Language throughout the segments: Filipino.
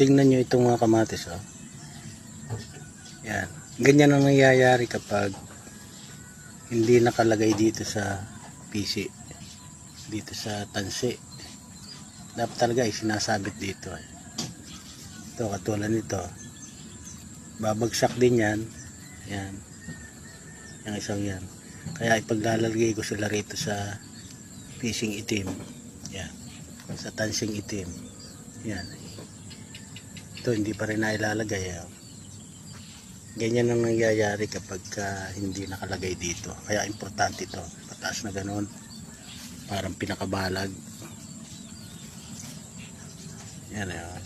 tingnan nyo itong mga kamatis oh. Yan. Ganyan ang nangyayari kapag hindi nakalagay dito sa PC. Dito sa tansi. Dapat talaga ay sinasabit dito. Eh. Ito katulad nito. Babagsak din yan. Yan. Yung isang yan. Kaya ipaglalagay ko sila rito sa fishing itim. Yan. Sa tansing itim. Yan. Ito hindi pa rin nailalagay. Eh. Ganyan ang nangyayari kapag ka hindi nakalagay dito. Kaya importante ito. Pataas na ganun. Parang pinakabalag. Yan eh. oh.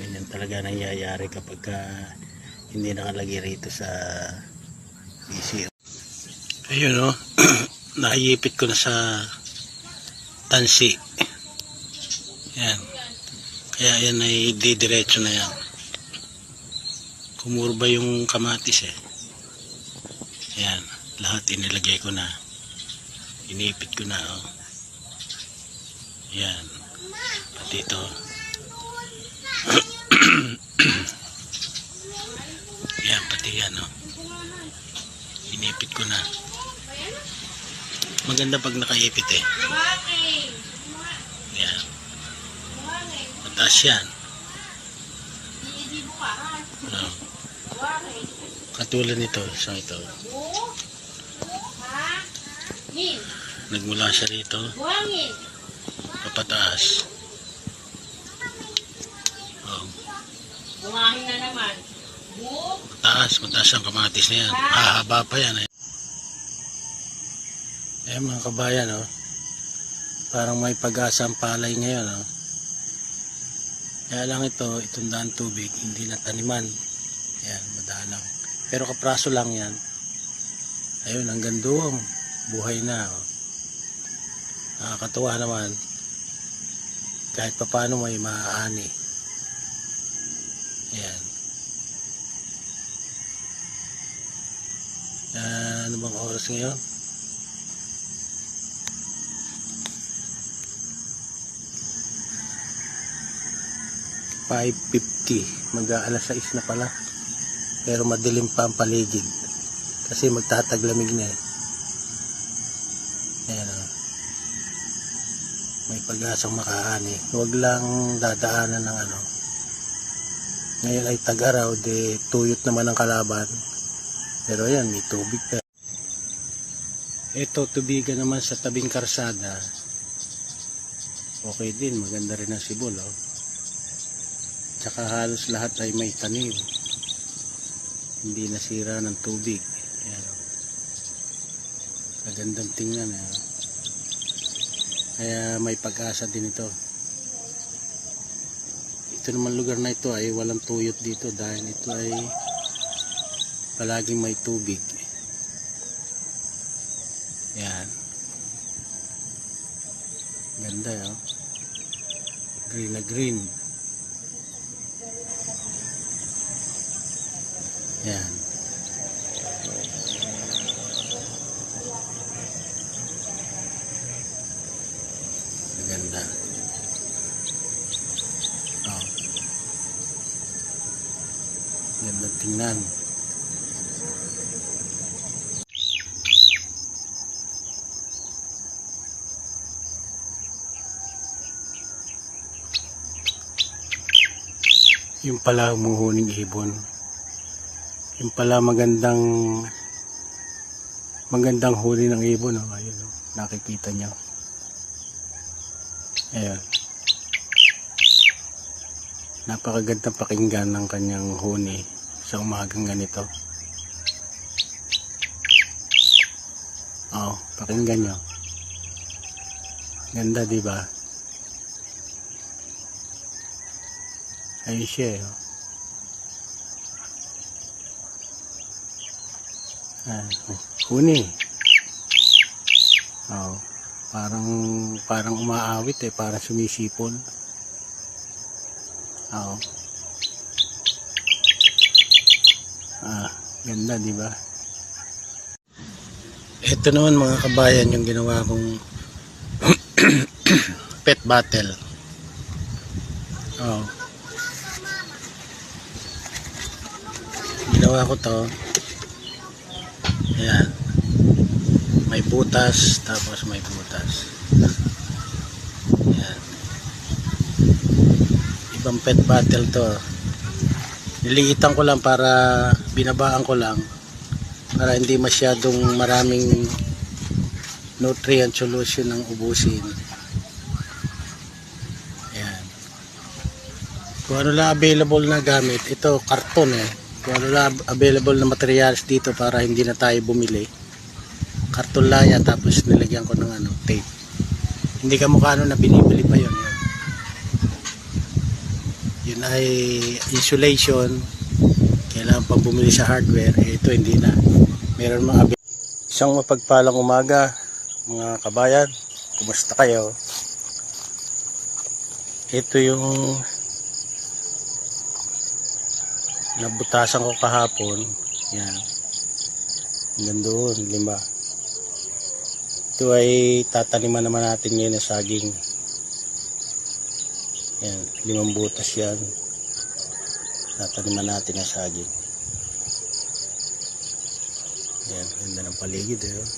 Ganyan talaga nangyayari kapag ka hindi nakalagay rito sa PC. Ayun o. Naiyipit ko na sa tansi. Yan. Kaya yan ay didiretso na yan. Kumurba yung kamatis eh. Yan. Lahat inilagay ko na. Inipit ko na oh. Yan. Pati ito. yan, pati yan oh. Inipit ko na. Maganda pag nakaipit eh. Yan. Mataas yan. Ano? Katulad nito, isang ito. Nagmula siya rito, papataas. Oh, Buhangin na naman. Mataas, mataas ang kamatis na yan. Hahaba pa yan eh. Eh mga kabayan oh. Parang may pag-asa ang palay ngayon oh. Kaya lang ito, itong daan tubig, hindi na taniman. Yan, madalang. Pero kapraso lang yan. Ayun, hanggang doon. Buhay na. Oh. Nakakatuwa naman. Kahit papano may maaani. Yan. Ah, ano bang oras ngayon? Five fifty. Mag alas 6 na pala. Pero madilim pa ang paligid. Kasi magtataglamig na eh. Ayan o. May pag-asang makaani. Huwag lang dadaanan ng ano. Ngayon ay tag-araw, de tuyot naman ang kalaban. Pero yan, may tubig pa. Ito, tubigan naman sa tabing karsada. Okay din, maganda rin ang sibol. Oh. Tsaka halos lahat ay may tanim. Hindi nasira ng tubig. Ayan. oh. Magandang tingnan. Oh. Kaya may pag-asa din ito. Ito naman lugar na ito ay walang tuyot dito dahil ito ay palaging may tubig. Yan. Ganda yun. Green na green. Yan. Maganda. Oh. Ganda tingnan. Yung pala humuhuning ibon. Yung pala magandang magandang huli ng ibon. Oh. Ayun, oh. nakikita nyo. Ayun. Napakagandang pakinggan ng kanyang huni sa umagang ganito. Oh, pakinggan nyo. Ganda, di ba? Ayun siya, eh, Ah, huni. Oh, parang parang umaawit eh, parang sumisipol. Oo. Ah, ganda, di ba? Ito naman mga kabayan yung ginawa kong pet bottle. Oh. Ginawa ko to. Ayan. May butas, tapos may butas. Ayan. Ibang pet bottle to. Niliitan ko lang para binabaan ko lang para hindi masyadong maraming nutrient solution ng ubusin. Ayan. Kung ano lang available na gamit, ito karton eh. Lang available na materials dito para hindi na tayo bumili. Yan tapos nilagyan ko ng ano, tape. Hindi ka mukha na binibili pa yun. Yun, ay insulation. Kailangan pang bumili sa hardware. Eh, ito hindi na. Meron mga. Isang mapagpalang umaga mga kabayan, kumusta kayo? Ito yung nabutasan ko kahapon. Yan. Hanggang doon, lima. Ito ay tataniman naman natin ngayon na saging. Yan, limang butas yan. Tataniman natin na saging. Yan, ganda ng paligid eh. oh.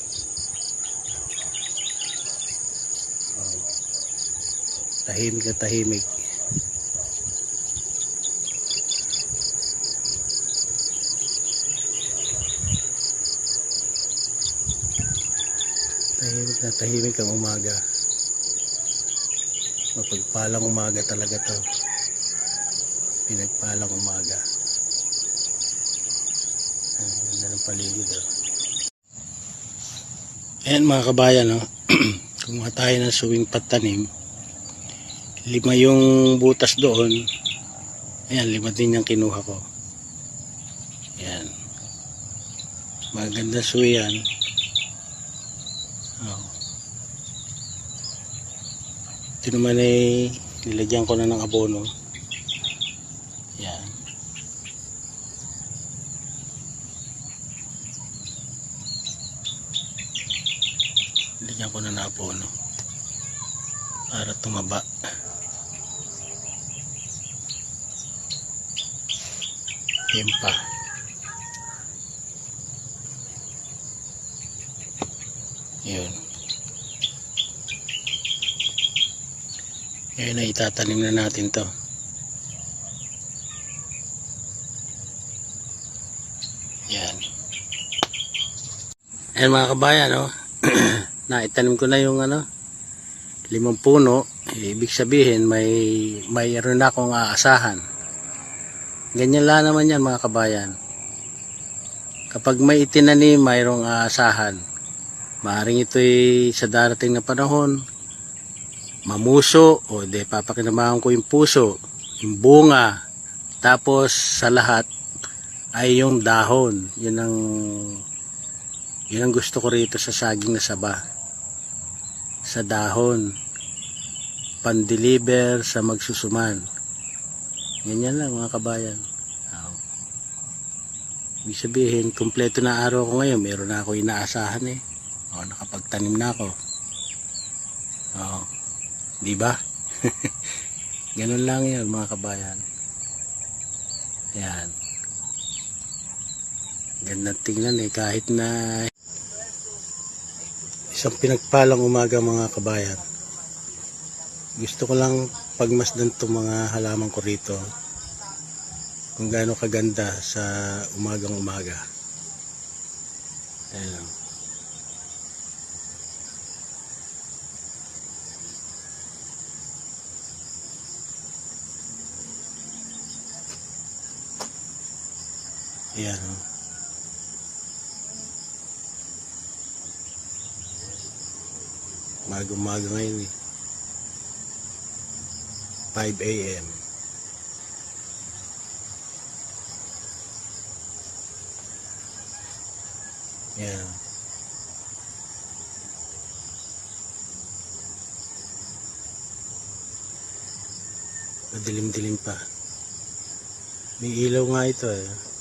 Tahimik na tahimik. Tahimik na tahimik ang umaga. Mapagpalang umaga talaga to. Pinagpalang umaga. Ang ganda ng paligid oh. Ayan mga kabayan, no? kumuha tayo ng suwing patanim. Lima yung butas doon. Ayan, lima din yung kinuha ko. Ayan. Maganda suwi yan. Oh. Ito naman ay nilagyan ko na ng abono. Ayan. Lagyan ko na na abono para tumaba. Yan pa. Yun. Ngayon na itatanim na natin to. Yan. Ayan mga kabayan, no? naitanim ko na yung ano, limang puno. Ibig sabihin, may mayroon na akong aasahan. Ganyan lang naman yan mga kabayan. Kapag may itinanim, mayroong aasahan. Maaring ito'y sa darating na panahon, mamuso, o de papakinamahan ko yung puso, yung bunga, tapos sa lahat ay yung dahon. Yun ang yun ang gusto ko rito sa saging na saba. Sa dahon. Pandeliver sa magsusuman. Ganyan lang mga kabayan. Oo. Ibig sabihin, kumpleto na araw ko ngayon. Meron na ako inaasahan eh. O, nakapagtanim na ako. Oo. Di ba? Ganun lang yun mga kabayan. Yan. Ganda tingnan eh. Kahit na isang pinagpalang umaga mga kabayan. Gusto ko lang pagmasdan itong mga halaman ko rito kung gaano kaganda sa umagang umaga. Ayan lang. Ayan. oh. Umaga-umaga ngayon eh. 5 a.m. Yan. Madilim-dilim pa. May ilaw nga ito eh.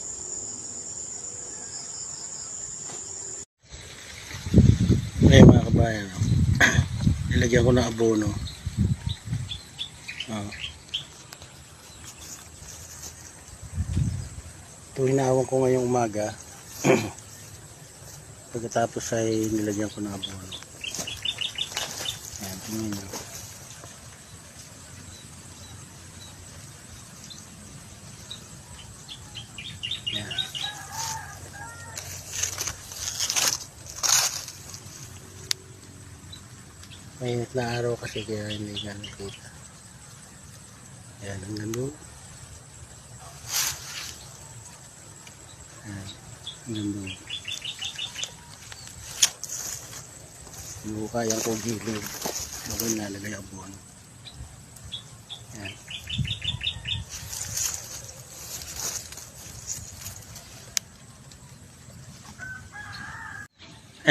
ngayon mga kabayan. Nilagyan ko ng abono. Ah. Oh. ito hinawan ko ngayong umaga pagkatapos ay nilagyan ko ng abono. Ayan tingnan nyo. Mainit na araw kasi kaya hindi nga nakita. Ayan, hanggang doon. Ayan, hanggang doon. Hindi ko kayang kong gilid. Bago nalagay ang buwan. Ayan.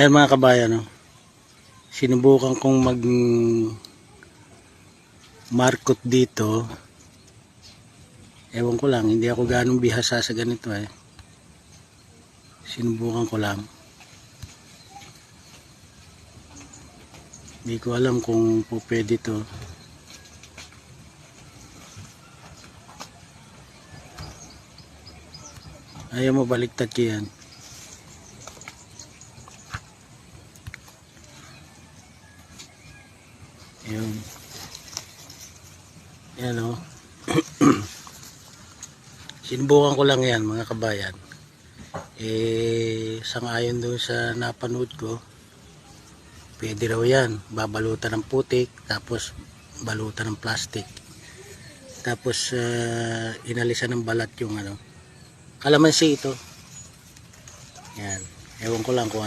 Ayan mga kabayan, no? Sinubukan kong mag markot dito. Ewan ko lang hindi ako ganong bihasa sa ganito eh. Sinubukan ko lang. Hindi ko alam kung po pwede to. Ayaw mo baliktad yan Yun. Yan o. Sinubukan ko lang yan mga kabayan. Eh, sangayon doon sa napanood ko, pwede raw yan. Babalutan ng putik, tapos balutan ng plastic. Tapos, uh, inalisan ng balat yung ano. Kalamansi ito. Yan. Ewan ko lang kung